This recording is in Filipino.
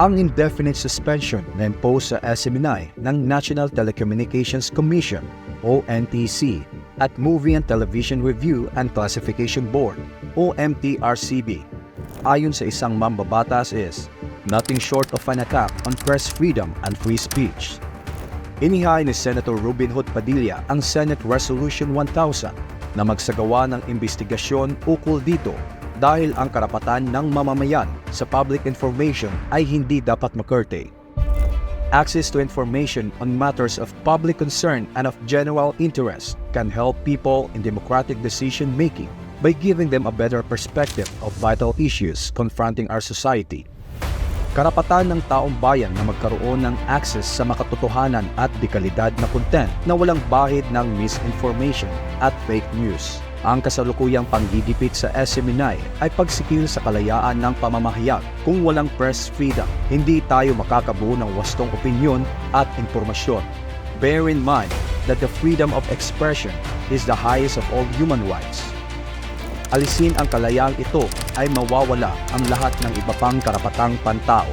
ang indefinite suspension na impose sa SMNI ng National Telecommunications Commission o NTC at Movie and Television Review and Classification Board o MTRCB. Ayon sa isang mambabatas is nothing short of an attack on press freedom and free speech. Inihay ni Senator Robin Hood Padilla ang Senate Resolution 1000 na magsagawa ng investigasyon ukol dito dahil ang karapatan ng mamamayan sa public information ay hindi dapat makerte. Access to information on matters of public concern and of general interest can help people in democratic decision making by giving them a better perspective of vital issues confronting our society. Karapatan ng taong bayan na magkaroon ng access sa makatotohanan at dekalidad na content na walang bahid ng misinformation at fake news. Ang kasalukuyang panggigipit sa SMNI ay pagsikil sa kalayaan ng pamamahayag. Kung walang press freedom, hindi tayo makakabuo ng wastong opinyon at impormasyon. Bear in mind that the freedom of expression is the highest of all human rights alisin ang kalayaang ito ay mawawala ang lahat ng iba pang karapatang pantao